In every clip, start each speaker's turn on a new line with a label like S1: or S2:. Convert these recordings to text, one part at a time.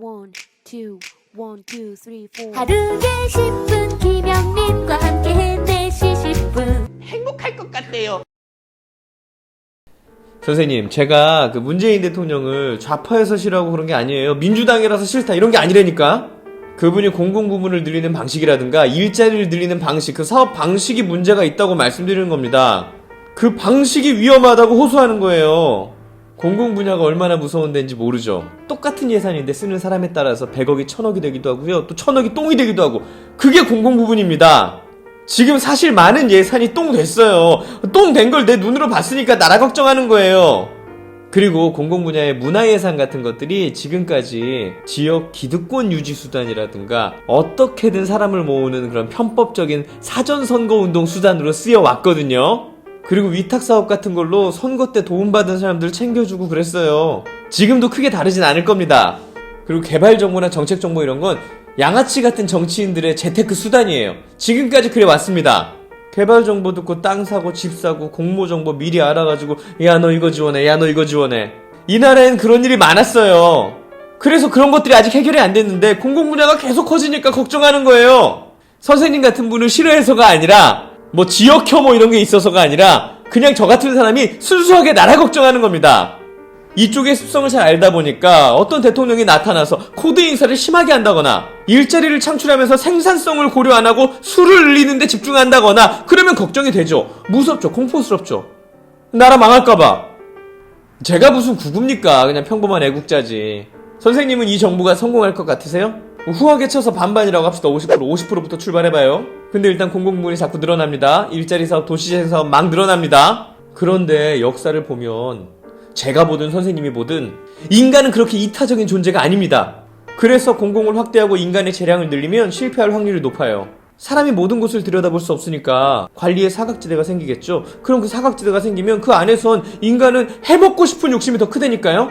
S1: One, two, one, two, three, four.
S2: 하루에 10분 김영민과 함께 해내시 10분
S3: 행복할 것 같대요.
S4: 선생님, 제가 그 문재인 대통령을 좌파에서 싫어하고 그런 게 아니에요. 민주당이라서 싫다 이런 게 아니라니까. 그분이 공공부문을 늘리는 방식이라든가 일자리를 늘리는 방식, 그 사업 방식이 문제가 있다고 말씀드리는 겁니다. 그 방식이 위험하다고 호소하는 거예요. 공공 분야가 얼마나 무서운 데인지 모르죠. 똑같은 예산인데 쓰는 사람에 따라서 100억이 1000억이 되기도 하고요. 또 1000억이 똥이 되기도 하고. 그게 공공 부분입니다. 지금 사실 많은 예산이 똥 됐어요. 똥 된 걸 내 눈으로 봤으니까 나라 걱정하는 거예요. 그리고 공공 분야의 문화 예산 같은 것들이 지금까지 지역 기득권 유지 수단이라든가 어떻게든 사람을 모으는 그런 편법적인 사전 선거 운동 수단으로 쓰여 왔거든요. 그리고 위탁 사업 같은 걸로 선거 때 도움받은 사람들 챙겨주고 그랬어요. 지금도 크게 다르진 않을 겁니다. 그리고 개발 정보나 정책 정보 이런 건 양아치 같은 정치인들의 재테크 수단이에요. 지금까지 그래 왔습니다. 개발 정보 듣고 땅 사고 집 사고 공모 정보 미리 알아가지고 야 너 이거 지원해 야 너 이거 지원해 이 나라엔 그런 일이 많았어요. 그래서 그런 것들이 아직 해결이 안 됐는데 공공 분야가 계속 커지니까 걱정하는 거예요. 선생님 같은 분을 싫어해서가 아니라 뭐 지역 혐오 이런 게 있어서가 아니라 그냥 저 같은 사람이 순수하게 나라 걱정하는 겁니다. 이쪽의 습성을 잘 알다 보니까 어떤 대통령이 나타나서 코드 인사를 심하게 한다거나 일자리를 창출하면서 생산성을 고려 안 하고 수를 늘리는데 집중한다거나 그러면 걱정이 되죠. 무섭죠. 공포스럽죠. 나라 망할까봐. 제가 무슨 구구입니까? 그냥 평범한 애국자지. 선생님은 이 정부가 성공할 것 같으세요? 후하게 쳐서 반반이라고 합시다. 50% 50%부터 출발해봐요. 근데 일단 공공부문이 자꾸 늘어납니다. 일자리 사업, 도시재생 사업 막 늘어납니다. 그런데 역사를 보면 제가 보든 선생님이 보든 인간은 그렇게 이타적인 존재가 아닙니다. 그래서 공공을 확대하고 인간의 재량을 늘리면 실패할 확률이 높아요. 사람이 모든 곳을 들여다볼 수 없으니까 관리의 사각지대가 생기겠죠. 그럼 그 사각지대가 생기면 그 안에선 인간은 해먹고 싶은 욕심이 더 크다니까요.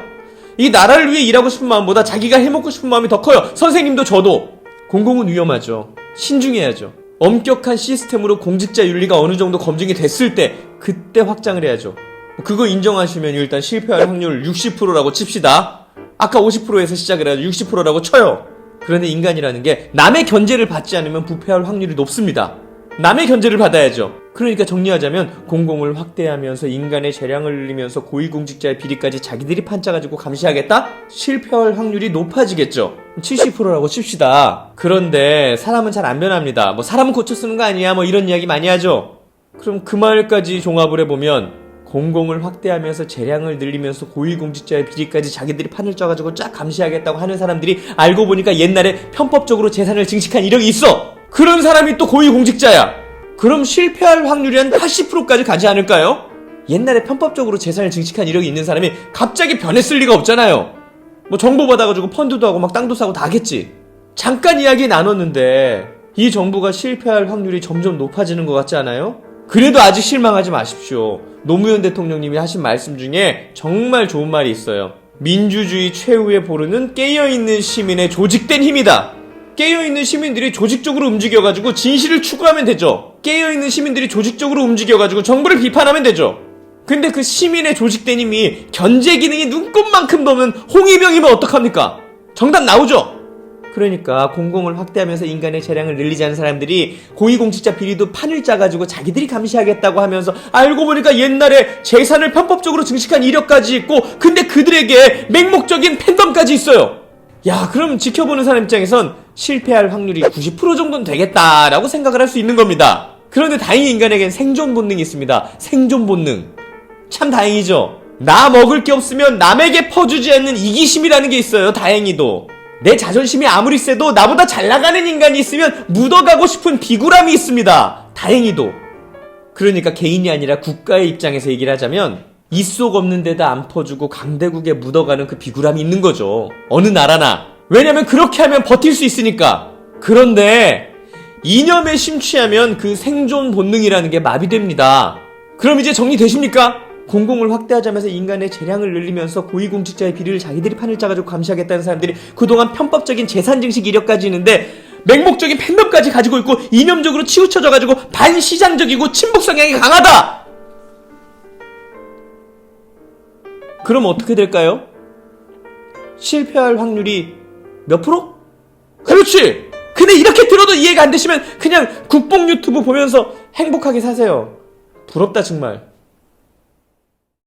S4: 이 나라를 위해 일하고 싶은 마음보다 자기가 해먹고 싶은 마음이 더 커요. 선생님도 저도. 공공은 위험하죠. 신중해야죠. 엄격한 시스템으로 공직자 윤리가 어느 정도 검증이 됐을 때 그때 확장을 해야죠. 그거 인정하시면 일단 실패할 확률 60%라고 칩시다. 아까 50%에서 시작을 해서 60%라고 쳐요. 그런데 인간이라는 게 남의 견제를 받지 않으면 부패할 확률이 높습니다. 남의 견제를 받아야죠. 그러니까 정리하자면 공공을 확대하면서 인간의 재량을 늘리면서 고위공직자의 비리까지 자기들이 판짜가지고 감시하겠다? 실패할 확률이 높아지겠죠. 70%라고 칩시다. 그런데 사람은 잘 안 변합니다. 뭐 사람은 고쳐 쓰는 거 아니야? 뭐 이런 이야기 많이 하죠. 그럼 그 말까지 종합을 해보면 공공을 확대하면서 재량을 늘리면서 고위공직자의 비리까지 자기들이 판을 짜가지고 쫙 감시하겠다고 하는 사람들이 알고 보니까 옛날에 편법적으로 재산을 증식한 이력이 있어! 그런 사람이 또 고위공직자야! 그럼 실패할 확률이 한 80%까지 가지 않을까요? 옛날에 편법적으로 재산을 증식한 이력이 있는 사람이 갑자기 변했을 리가 없잖아요. 뭐 정보 받아가지고 펀드도 하고 막 땅도 사고 다 하겠지. 잠깐 이야기 나눴는데 이 정부가 실패할 확률이 점점 높아지는 것 같지 않아요? 그래도 아직 실망하지 마십시오. 노무현 대통령님이 하신 말씀 중에 정말 좋은 말이 있어요. 민주주의 최후의 보루는 깨어있는 시민의 조직된 힘이다. 깨어있는 시민들이 조직적으로 움직여가지고 진실을 추구하면 되죠. 깨어있는 시민들이 조직적으로 움직여가지고 정부를 비판하면 되죠. 근데 그 시민의 조직된 힘이 견제 기능이 눈꼽만큼 넘는 홍위병이면 어떡합니까? 정답 나오죠? 그러니까 공공을 확대하면서 인간의 재량을 늘리자는 사람들이 고위공직자 비리도 판을 짜가지고 자기들이 감시하겠다고 하면서 알고 보니까 옛날에 재산을 편법적으로 증식한 이력까지 있고 근데 그들에게 맹목적인 팬덤까지 있어요. 야 그럼 지켜보는 사람 입장에선 실패할 확률이 90% 정도는 되겠다라고 생각을 할 수 있는 겁니다. 그런데 다행히 인간에겐 생존 본능이 있습니다. 생존 본능. 참 다행이죠. 나 먹을 게 없으면 남에게 퍼주지 않는 이기심이라는 게 있어요. 다행히도. 내 자존심이 아무리 세도 나보다 잘 나가는 인간이 있으면 묻어가고 싶은 비굴함이 있습니다. 다행히도. 그러니까 개인이 아니라 국가의 입장에서 얘기를 하자면 이 속 없는 데다 안 퍼주고 강대국에 묻어가는 그 비굴함이 있는 거죠. 어느 나라나. 왜냐면 그렇게 하면 버틸 수 있으니까. 그런데 이념에 심취하면 그 생존 본능이라는 게 마비됩니다. 그럼 이제 정리되십니까? 공공을 확대하자면서 인간의 재량을 늘리면서 고위공직자의 비리를 자기들이 판을 짜가지고 감시하겠다는 사람들이 그동안 편법적인 재산 증식 이력까지 있는데 맹목적인 팬덤까지 가지고 있고 이념적으로 치우쳐져가지고 반시장적이고 친북 성향이 강하다! 그럼 어떻게 될까요? 실패할 확률이 몇 프로? 그렇지! 근데 이렇게 들어도 이해가 안 되시면 그냥 국뽕 유튜브 보면서 행복하게 사세요. 부럽다, 정말.